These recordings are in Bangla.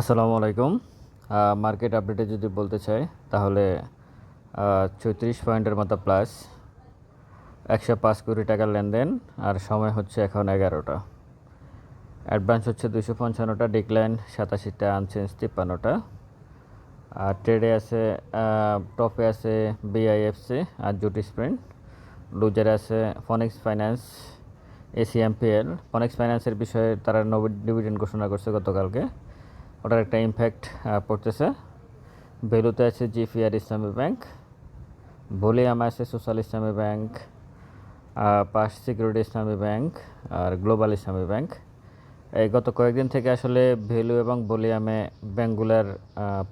আসসালামু আলাইকুম। মার্কেট আপডেটে যদি বলতে চাই, তাহলে চৌত্রিশ পয়েন্টের মতো প্লাস একশো পাঁচ কোটি টাকার লেনদেন, আর সময় হচ্ছে এখন এগারোটা। অ্যাডভান্স হচ্ছে দুশো পঞ্চান্নটা ডিক্লাইন সাতাশিটা আনচেঞ্জ তিপ্পান্নটা। আর ট্রেডে আছে টপে আছে বিআইএফসি আর জুটি স্প্রিন্ট লুজারে আছে ফনিক্স ফাইন্যান্স এসিএমপিএল ফনিক্স ফাইন্যান্সের বিষয়ে তারা নবী ডিভিডেন্ড ঘোষণা করছে গতকালকে। ওটার একটা ইম্প্যাক্ট পড়তেছে। ভ্যালুতে আছে জিফিআর ইসলামী ব্যাংক ভলিয়াম আছে Social Islami Bank First Security Islami Bank আর গ্লোবাল ইসলামী ব্যাংক এই গত কয়েকদিন থেকে আসলে ভ্যালু এবং ভলিয়ামে ব্যাংকগুলোর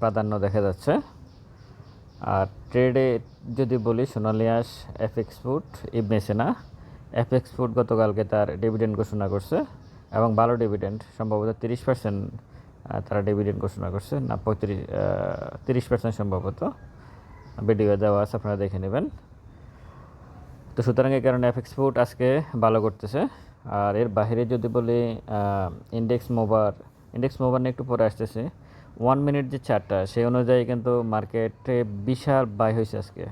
প্রাধান্য দেখা যাচ্ছে। আর ট্রেডে যদি বলি সোনালিয়াস এফএক্স ফুড ইবনে সেনা। এফএক্স ফুড গতকালকে তার ডিভিডেন্ড ঘোষণা করছে এবং ভালো ডিভিডেন্ড সম্ভবত তিরিশ পার্সেন্ট তারা ডিভিডেন্ড ঘোষণা করছে। না, পঁয়ত্রিশ তিরিশ পার্সেন্ট সম্ভবত। ভিডিও দেওয়া আছে, আপনারা দেখে নেবেন। তো সুতরাং এই কারণে এফএক্স ফুড আজকে ভালো করতেছে। আর এর বাইরে যদি বলি ইন্ডেক্স মোবার ইন্ডেক্স মোবার নিয়ে একটু পরে আসতেছে। ওয়ান মিনিট যে চারটা সেই অনুযায়ী কিন্তু মার্কেটে বিশাল বাই হয়েছে আজকে।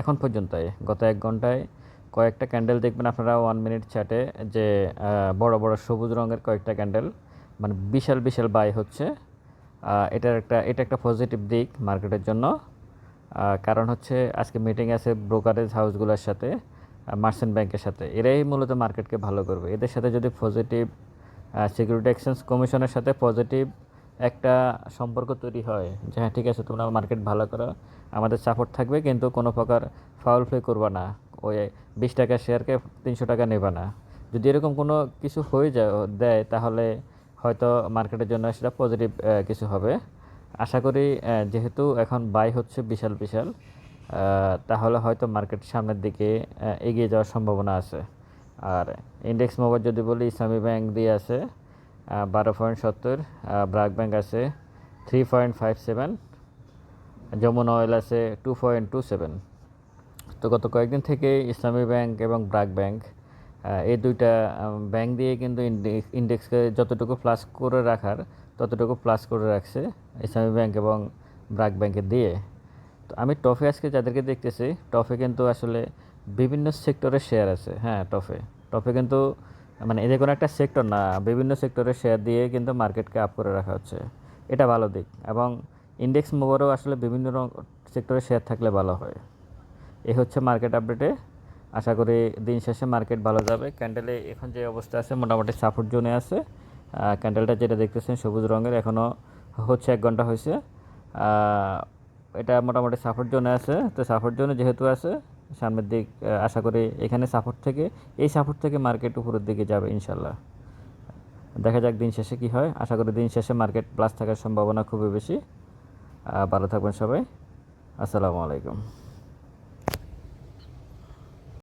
এখন পর্যন্ত গত এক ঘন্টায় কয়েকটা ক্যান্ডেল দেখবেন আপনারা ওয়ান মিনিট চাটে যে বড় বড় সবুজ রঙের কয়েকটা ক্যান্ডেল মানে বিশাল বিশাল বাই হচ্ছে। এটার একটা, এটা একটা পজিটিভ দিক মার্কেটের জন্য। কারণ হচ্ছে আজকে মিটিং আছে ব্রোকারেজ হাউসগুলোর সাথে মার্চেন্ট ব্যাংকের সাথে। এরাই মূলত মার্কেটকে ভালো করবে। এদের সাথে যদি পজিটিভ সিকিউরিটি এক্সচেঞ্জ কমিশনের সাথে পজিটিভ একটা সম্পর্ক তৈরি হয়, যে হ্যাঁ ঠিক আছে, তোমরা মার্কেট ভালো করো, আমাদের সাপোর্ট থাকবে, কিন্তু কোনো প্রকার ফাউল প্লে করবা না। ওই বিশ টাকা শেয়ারকে তিনশো টাকা নেবা না। যদি এরকম কোনো কিছু হয়ে যায়, দেয়, তাহলে হয়তো মার্কেটের জন্য সেটা পজিটিভ কিছু হবে। আশা করি যেহেতু এখন বাই হচ্ছে বিশাল বিশাল তাহলে হয়তো মার্কেট সামনের দিকে এগিয়ে যাওয়ার সম্ভাবনা আছে। আর ইন্ডেক্স মোবাইল যদি বলি ইসলামী ব্যাংক দিয়ে আছে বারো পয়েন্ট সত্তর ব্রাক ব্যাংক আছে three point five seven Jamuna Oil আছে টু পয়েন্ট টু সেভেন তো গত কয়েকদিন থেকে ইসলামী ব্যাংক এবং ব্রাক ব্যাংক এই দুইটা ব্যাংক দিয়ে কিন্তু ইন্ডেক্সকে যতটুকু প্লাস করে রাখার, ততটুকু প্লাস করে রাখছে ইসলামী ব্যাংক এবং ব্রাক ব্যাংকে দিয়ে। তো আমি টফে আজকে যাদেরকে দেখতেছি টফে কিন্তু আসলে বিভিন্ন সেক্টরের শেয়ার আছে। হ্যাঁ টফে টফে কিন্তু মানে এদের কোনো একটা সেক্টর না, বিভিন্ন সেক্টরের শেয়ার দিয়ে কিন্তু মার্কেটকে আপ করে রাখা হচ্ছে। এটা ভালো দিক এবং ইন্ডেক্স মুভারও আসলে বিভিন্ন সেক্টরের শেয়ার থাকলে ভালো হয়। এ হচ্ছে মার্কেট আপডেটে আশা করি দিন শেষে মার্কেট ভালো যাবে। ক্যান্ডেলে এখন যে অবস্থা আছে, মোটামুটি সাপোর্ট জোনে আছে। ক্যান্ডেলটা যেটা দেখতেছেন সবুজ রঙের এখনও হচ্ছে এক ঘণ্টা হয়েছে। এটা মোটামুটি সাপোর্ট জোনে আছে। তো সাপোর্ট জোনে যেহেতু আছে, সামনের দিক আশা করি এখানে সাপোর্ট থেকে, এই সাপোর্ট থেকে মার্কেট উপরের দিকে যাবে ইনশাল্লাহ। দেখা যাক দিন শেষে কি হয়। আশা করি দিন শেষে মার্কেট প্লাস থাকার সম্ভাবনা খুবই বেশি। ভালো থাকবেন সবাই। আসসালামু আলাইকুম।